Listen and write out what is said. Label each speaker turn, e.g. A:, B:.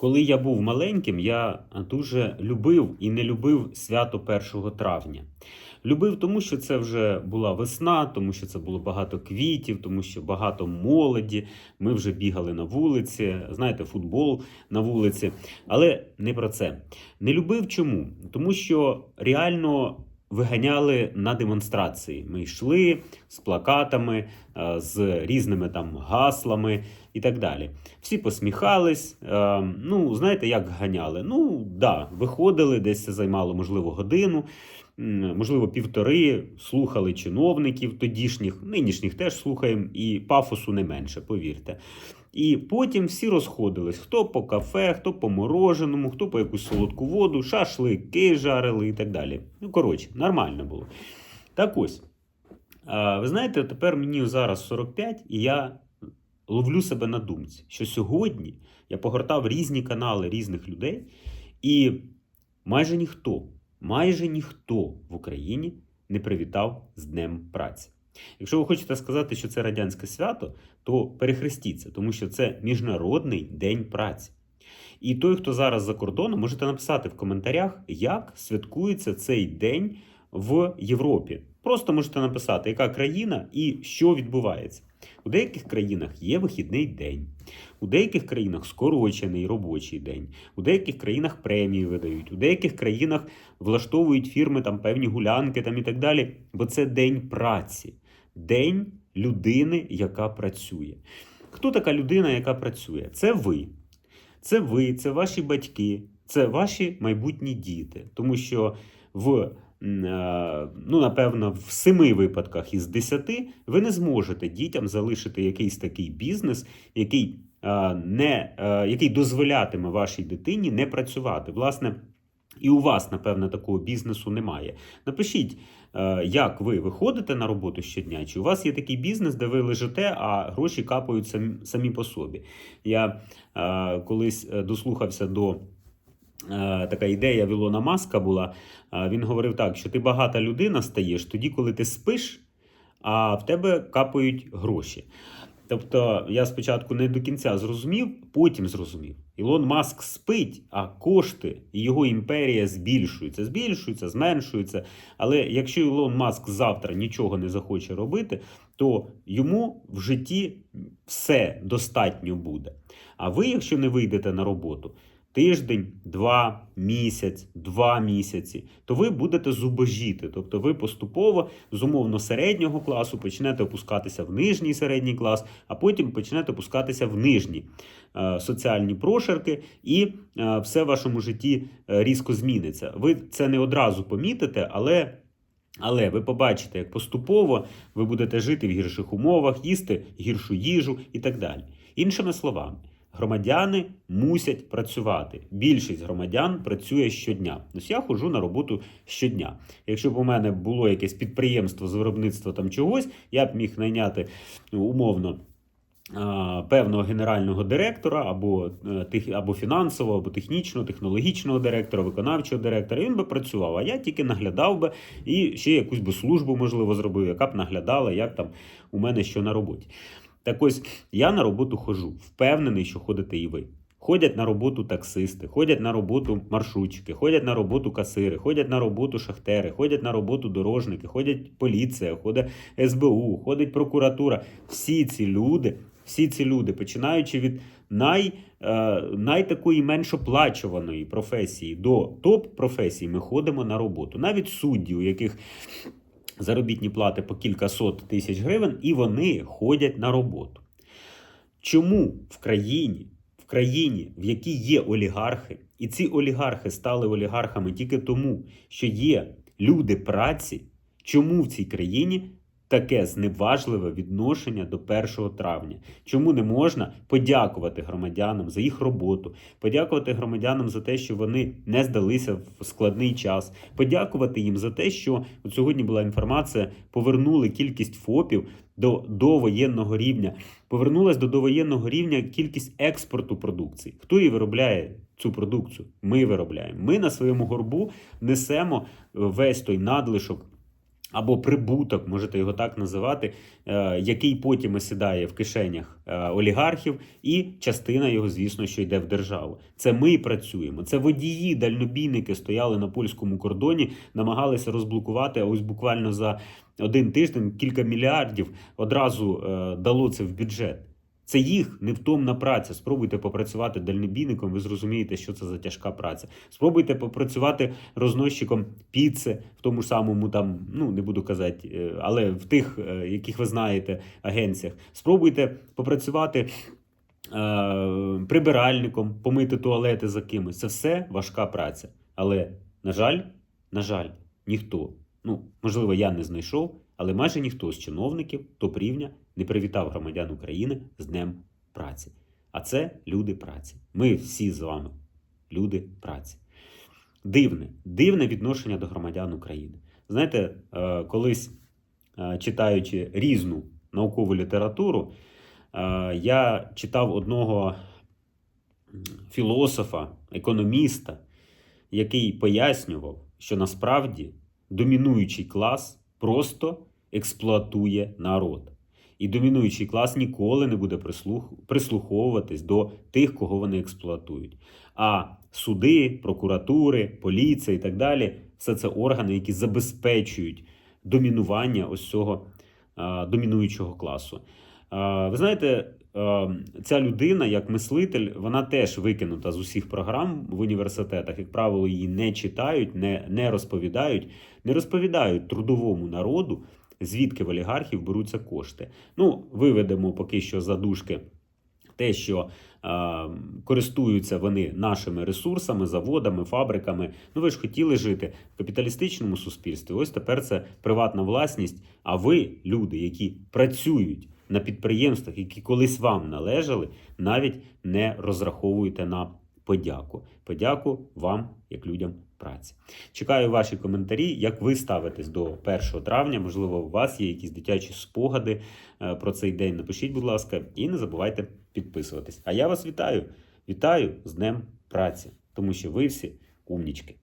A: Коли я був маленьким, я дуже любив і не любив свято 1 травня. Любив, тому що це вже була весна, тому що це було багато квітів, тому що багато молоді. Ми вже бігали на вулиці, знаєте, футбол на вулиці. Але не про це. Не любив чому? Тому що реально виганяли на демонстрації. Ми йшли з плакатами, е, з різними там гаслами і так далі. Всі посміхались. е, Ну, знаєте, як ганяли? Ну, да, виходили, десь це займало, можливо, годину, можливо, півтори, слухали чиновників тодішніх, нинішніх теж слухаємо, і пафосу не менше, повірте. І потім всі розходились: хто по кафе, хто по мороженому, хто по якусь солодку воду, шашлики жарили і так далі. Ну, коротше, нормально було. Так ось. Ви знаєте, тепер мені зараз 45, і я ловлю себе на думці, що сьогодні я погортав різні канали різних людей, і майже ніхто, майже ніхто в Україні не привітав з Днем праці. Якщо ви хочете сказати, що це радянське свято, то перехрестіться, тому що це Міжнародний день праці. І той, хто зараз за кордоном, можете написати в коментарях, як святкується цей день в Європі. Просто можете написати, яка країна і що відбувається. У деяких країнах є вихідний день, у деяких країнах скорочений робочий день, у деяких країнах премії видають, у деяких країнах влаштовують фірми там певні гулянки там і так далі. Бо це день праці, день людини, яка працює. Хто така людина, яка працює? Це ви. Це ви, це ваші батьки, це ваші майбутні діти. Тому що в ну, напевно, в семи випадках із десяти ви не зможете дітям залишити якийсь такий бізнес, який, е, не, е, який дозволятиме вашій дитині не працювати. Власне, і у вас, напевно, такого бізнесу немає. Напишіть, е, як ви виходите на роботу щодня, чи у вас є такий бізнес, де ви лежите, а гроші капають самі, по собі. Я е, колись е, дослухався до. Е, Така ідея Вілона Маска була. Е, Він говорив так, що ти багата людина стаєш тоді, коли ти спиш, а в тебе капають гроші. Тобто я спочатку не до кінця зрозумів, потім зрозумів. Ілон Маск спить, а кошти і його імперія збільшуються, збільшуються, зменшуються. Але якщо Ілон Маск завтра нічого не захоче робити, то йому в житті все достатньо буде. А ви, якщо не вийдете на роботу, тиждень, два, місяць, два місяці, то ви будете зубожіти. Тобто ви поступово з умовно середнього класу почнете опускатися в нижній середній клас, а потім почнете опускатися в нижні е, соціальні прошарки, і е, все в вашому житті е, різко зміниться. Ви це не одразу помітите, але. Але ви побачите, як поступово ви будете жити в гірших умовах, їсти гіршу їжу і так далі. Іншими словами, громадяни мусять працювати. Більшість громадян працює щодня. Ось я ходжу на роботу щодня. Якщо б у мене було якесь підприємство з виробництва там чогось, я б міг найняти ну, умовно. Певного генерального директора або е, тих або фінансового, або технічного, технологічного директора, виконавчого директора. Він би працював. А я тільки наглядав би і ще якусь би службу, можливо, зробив, яка б наглядала, як там у мене що на роботі. Так ось я на роботу ходжу, впевнений, що ходите і ви. Ходять на роботу таксисти, ходять на роботу маршрутчики, ходять на роботу касири, ходять на роботу шахтери, ходять на роботу дорожники, ходять поліція, ходить СБУ, ходить прокуратура. Всі ці люди, всі ці люди, починаючи від най, е, найтакої менш оплачуваної професії до топ-професій, ми ходимо на роботу. Навіть судді, у яких заробітні плати по кілька сот тисяч гривень, і вони ходять на роботу. Чому в країні, в країні, в якій є олігархи, і ці олігархи стали олігархами тільки тому, що є люди праці, чому в цій країні таке зневажливе відношення до 1 травня? Чому не можна подякувати громадянам за їх роботу, подякувати громадянам за те, що вони не здалися в складний час, подякувати їм за те, що от сьогодні була інформація, повернули кількість ФОПів до довоєнного рівня. Повернулась до довоєнного рівня кількість експорту продукції. Хто її виробляє? Цю продукцію ми виробляємо. Ми на своєму горбу несемо весь той надлишок або прибуток, можете його так називати, е, який потім осідає в кишенях е, олігархів, і частина його, звісно, що йде в державу. Це ми працюємо. Це водії, дальнобійники стояли на польському кордоні, намагалися розблокувати. А ось буквально за один тиждень кілька мільярдів одразу е, дало це в бюджет. Це їх невтомна праця. Спробуйте попрацювати дальнобійником, ви зрозумієте, що це за тяжка праця. Спробуйте попрацювати розносчиком піци в тому ж самому там, ну не буду казати, е, але в тих, е, яких ви знаєте, агенціях. Спробуйте попрацювати е, прибиральником, помити туалети за кимось. Це все важка праця. Але, на жаль, на жаль, ніхто. Ну, можливо, я не знайшов, але майже ніхто з чиновників топ-рівня не привітав громадян України з Днем праці. А це люди праці. Ми всі з вами люди праці. Дивне, дивне відношення до громадян України. Знаєте, е, колись е, читаючи різну наукову літературу, е, я читав одного філософа, економіста, який пояснював, що насправді домінуючий клас просто експлуатує народ. І домінуючий клас ніколи не буде прислух... прислуховуватись до тих, кого вони експлуатують. А суди, прокуратури, поліція і так далі все це органи, які забезпечують домінування ось цього домінуючого класу. Ви знаєте, ця людина, як мислитель, вона теж викинута з усіх програм в університетах. Як правило, її не читають, не, не розповідають, не розповідають трудовому народу, звідки в олігархів беруться кошти. Ну, виведемо поки що задушки те, що е, користуються вони нашими ресурсами, заводами, фабриками. Ну, ви ж хотіли жити в капіталістичному суспільстві. Ось тепер це приватна власність. А ви, люди, які працюють на підприємствах, які колись вам належали, навіть не розраховуєте на подяку. Подяку вам, як людям праці. Чекаю ваші коментарі, як ви ставитесь до 1 травня. Можливо, у вас є якісь дитячі спогади е, про цей день. Напишіть, будь ласка, і не забувайте підписуватись. А я вас вітаю! Вітаю з Днем праці, тому що ви всі умнічки.